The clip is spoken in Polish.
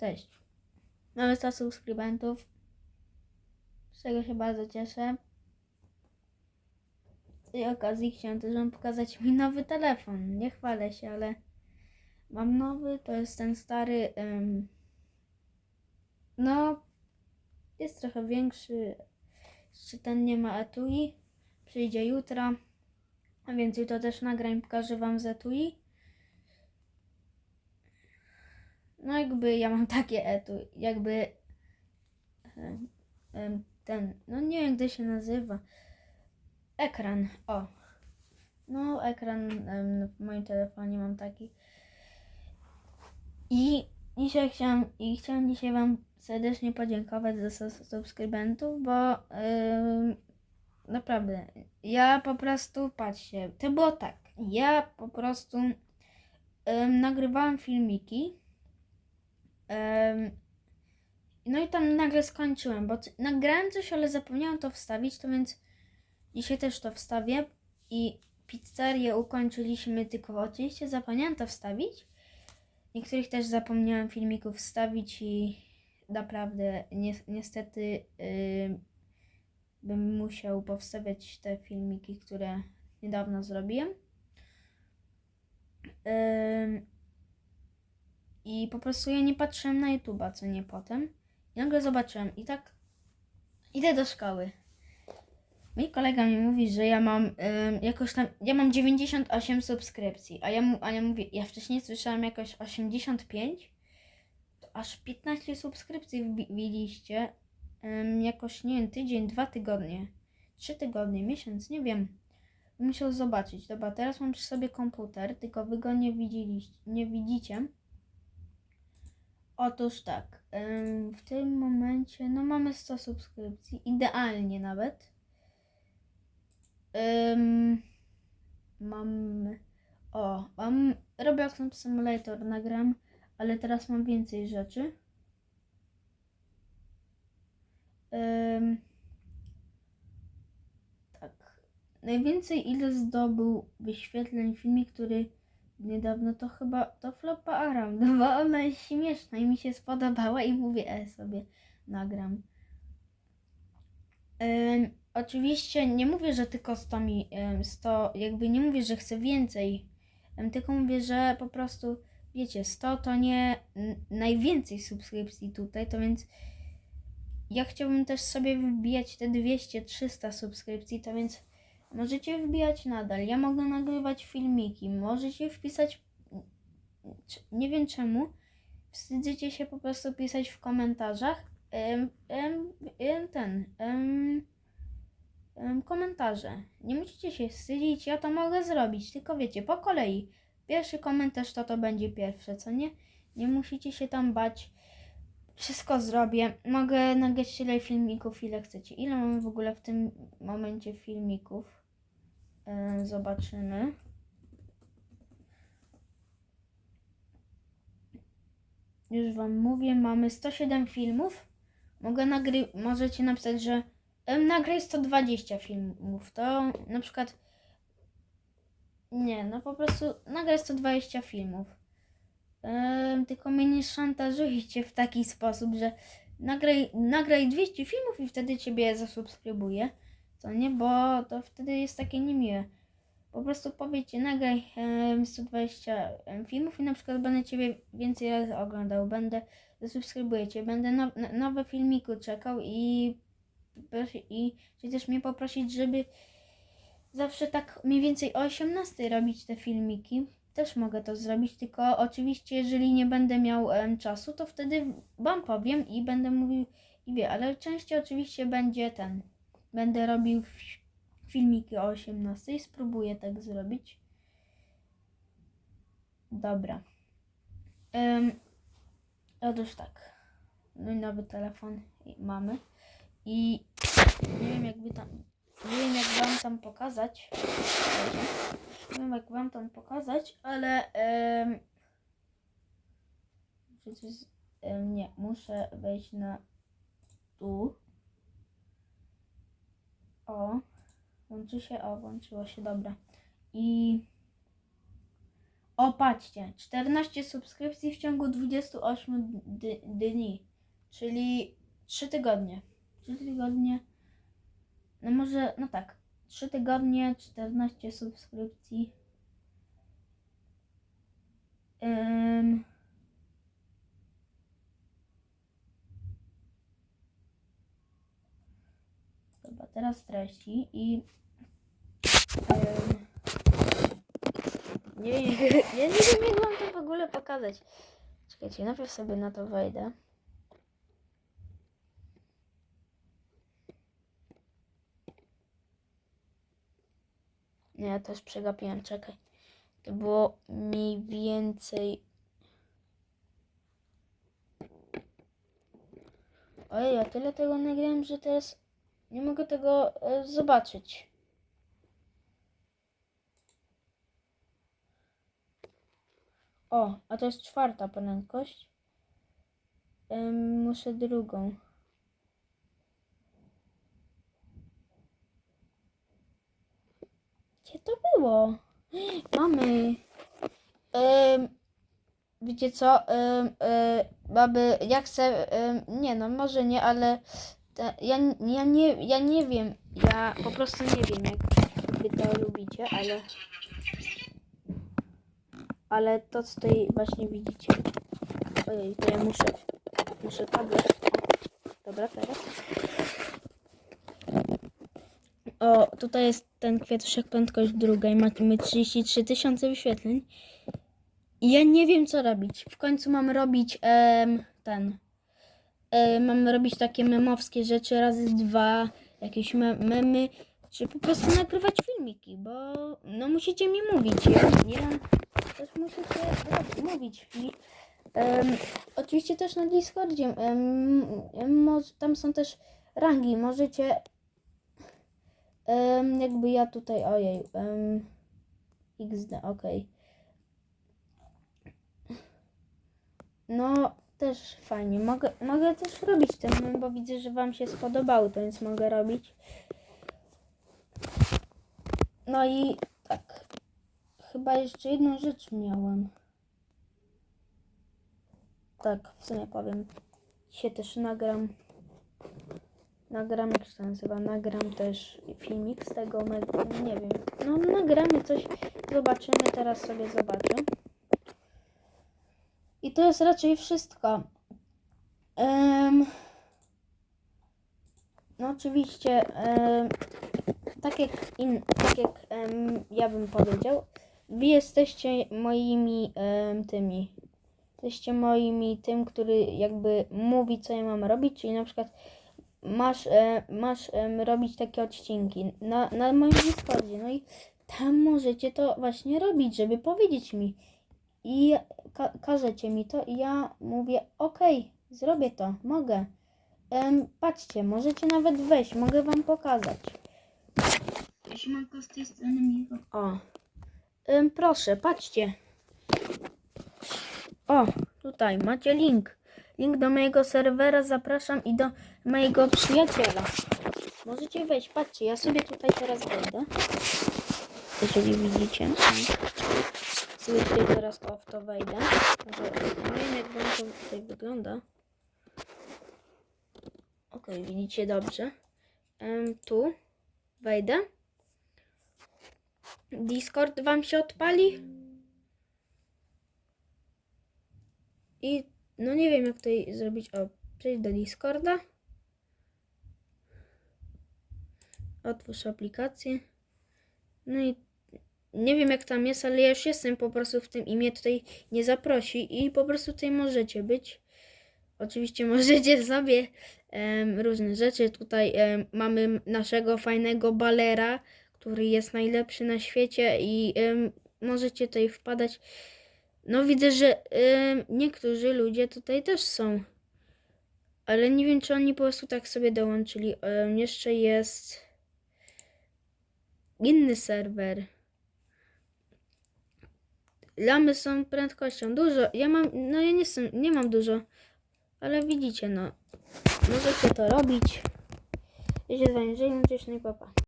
Cześć. Mamy 100 subskrybentów. Z czego się bardzo cieszę. Z tej okazji chciałam też wam pokazać mój nowy telefon. Nie chwalę się, ale mam nowy. To jest ten stary. em, no, jest trochę większy. Jeszcze ten nie ma etui. Przyjdzie jutro. A więc jutro też nagram i pokażę wam z etui. No jakby ja mam takie etu, jakby ten, no nie wiem jak się nazywa, ekran, o. No ekran em, w moim telefonie mam taki. I dzisiaj chciałam, i chciałam dzisiaj wam serdecznie podziękować za subskrybentów, bo em, naprawdę, ja po prostu, patrzcie, to było tak, ja po prostu em, nagrywałam filmiki, no i tam nagle skończyłem, bo nagrałem coś, ale zapomniałam to wstawić, to więc dzisiaj też to wstawię. I pizzerię ukończyliśmy, tylko oczywiście zapomniałam to wstawić. Niektórych też zapomniałam filmików wstawić i naprawdę ni niestety ym, bym musiał powstawiać te filmiki, które niedawno zrobiłem. Ym, i po prostu ja nie patrzyłem na YouTube'a, co nie potem. I nagle zobaczyłem i tak idę do szkoły. Mój kolega mi mówi, że ja mam jakoś tam, ja mam 98 subskrypcji, a ja, mu, a ja mówię, ja wcześniej słyszałem jakoś 85, to aż 15 subskrypcji wbiliście, jakoś, nie wiem, tydzień, dwa tygodnie, trzy tygodnie, miesiąc, nie wiem. Musiał zobaczyć. Dobra, teraz mam przy sobie komputer, tylko wy go nie widzieliście, nie widzicie. Otóż tak, w tym momencie, no mamy 100 subskrypcji, idealnie nawet. Mam, o, mam Roblox Simulator nagram, ale teraz mam więcej rzeczy. Ym, tak, najwięcej ile zdobył wyświetleń filmik, który Niedawno to chyba to flopa Aram, no bo ona jest śmieszna i mi się spodobała i mówię, e sobie nagram. Ym, oczywiście nie mówię, że tylko 100 mi, ym, 100, jakby nie mówię, że chcę więcej, ym, tylko mówię, że po prostu, wiecie, 100 to nie najwięcej subskrypcji tutaj, to więc ja chciałbym też sobie wybijać te 200-300 subskrypcji, to więc Możecie wbijać nadal. Ja mogę nagrywać filmiki. Możecie wpisać. Nie wiem czemu. Wstydzicie się po prostu pisać w komentarzach. Em, em, em, ten. Em, em, komentarze. Nie musicie się wstydzić, ja to mogę zrobić. Tylko wiecie, po kolei. Pierwszy komentarz to to będzie pierwsze, co nie? Nie musicie się tam bać. Wszystko zrobię. Mogę nagrać tyle filmików, ile chcecie. Ile mamy w ogóle w tym momencie filmików? E, zobaczymy. Już Wam mówię, mamy 107 filmów. Mogę nagry... Możecie napisać, że nagraj 120 filmów. To na przykład... Nie, no po prostu nagraj 120 filmów. Tylko mnie nie szantażujcie w taki sposób, że nagraj, nagraj 200 filmów i wtedy Ciebie zasubskrybuję. Co nie? Bo to wtedy jest takie niemiłe. Po prostu powiedzcie, nagraj em, 120 em, filmów i na przykład będę Ciebie więcej razy oglądał, będę, zasubskrybuję Cię, będę no, nowe filmiku czekał i, i czy też mnie poprosić, żeby zawsze tak mniej więcej o 18 robić te filmiki. Też mogę to zrobić, tylko oczywiście jeżeli nie będę miał czasu, to wtedy Wam powiem i będę mówił i wie, ale częściej oczywiście będzie ten, będę robił fi- filmiki o 18. Spróbuję tak zrobić. Dobra. Um, otóż tak. Mój nowy telefon i- mamy. I nie wiem jakby tam. Nie wiem jak wam tam pokazać. Nie wiem jak wam tam pokazać, ale um, nie, muszę wejść na tu. O, łączy się, o, włączyło się, dobra. I O, patrzcie, 14 subskrypcji w ciągu 28 dy- dni, czyli 3 tygodnie. 3 tygodnie, no może, no tak, 3 tygodnie, 14 subskrypcji. Ym... Dobra, teraz treści i... Nie ja nie wiem jak wam to w ogóle pokazać. Czekajcie, najpierw sobie na to wejdę. Nie, ja też przegapiłem, czekaj. To było mniej więcej... Ojej, ja tyle tego nagrałem, że teraz nie mogę tego e, zobaczyć. O, a to jest czwarta prędkość. Muszę drugą. Gdzie to było? Mamy. Ym, wiecie co? Ym, y, baby, ja chcę. Nie no, może nie, ale. Ja, ja, nie, ja nie wiem. Ja po prostu nie wiem, jak wy to lubicie, ale. Ale to, co tutaj właśnie widzicie. Ojej, to ja muszę. Muszę tablet. Dobra, teraz. O, tutaj jest ten kwiatuszek prędkość druga i mamy 33 tysiące wyświetleń. I ja nie wiem, co robić. W końcu mam robić em, ten. E, mam robić takie memowskie rzeczy razy dwa, jakieś me memy, czy po prostu nagrywać filmiki, bo no musicie mi mówić. Ja, ja też musicie rob- mówić. Em, oczywiście też na Discordzie. może, tam są też rangi. Możecie em, jakby ja tutaj, ojej, em, XD, okej. No, też fajnie. Mogę, mogę też robić ten, bo widzę, że Wam się spodobały, to więc mogę robić. No i tak. Chyba jeszcze jedną rzecz miałem. Tak, w sumie powiem. Dzisiaj też nagram. Nagram, jak się nazywa? Nagram też filmik z tego. Nie wiem. No, nagramy coś. Zobaczymy. Teraz sobie zobaczę. I to jest raczej wszystko. Em, no oczywiście, em, tak jak, in, tak jak em, ja bym powiedział, wy jesteście moimi em, tymi. Jesteście moimi tym, który jakby mówi, co ja mam robić, czyli na przykład masz, e, masz em, robić takie odcinki na, na moim Discordzie. No i tam możecie to właśnie robić, żeby powiedzieć mi. I ka- każecie mi to i ja mówię, okej, zrobię to, mogę. Em, patrzcie, możecie nawet wejść, mogę wam pokazać. Siemanko z tej strony Michał. O, em, proszę, patrzcie. O, tutaj macie link. Link do mojego serwera, zapraszam i do mojego przyjaciela. Możecie wejść, patrzcie, ja sobie tutaj teraz wejdę. Jeżeli widzicie. Sobie tutaj teraz o, w to wejdę. Może, wiem jak wam to tutaj wygląda. Ok, widzicie dobrze. Em, tu wejdę. Discord wam się odpali. I no nie wiem jak tutaj zrobić. O, przejść do Discorda. Otwórz aplikację. No i nie wiem jak tam jest, ale ja już jestem po prostu w tym i tutaj nie zaprosi i po prostu tutaj możecie być. Oczywiście możecie sobie różne rzeczy. Tutaj mamy naszego fajnego balera, który jest najlepszy na świecie i możecie tutaj wpadać. No widzę, że niektórzy ludzie tutaj też są. Ale nie wiem, czy oni po prostu tak sobie dołączyli. Jeszcze jest inny serwer. Lamy są prędkością dużo. Ja mam, no ja nie, jestem, nie mam dużo, ale widzicie, no. Możecie to robić. Ja się z wami cześć, no papa.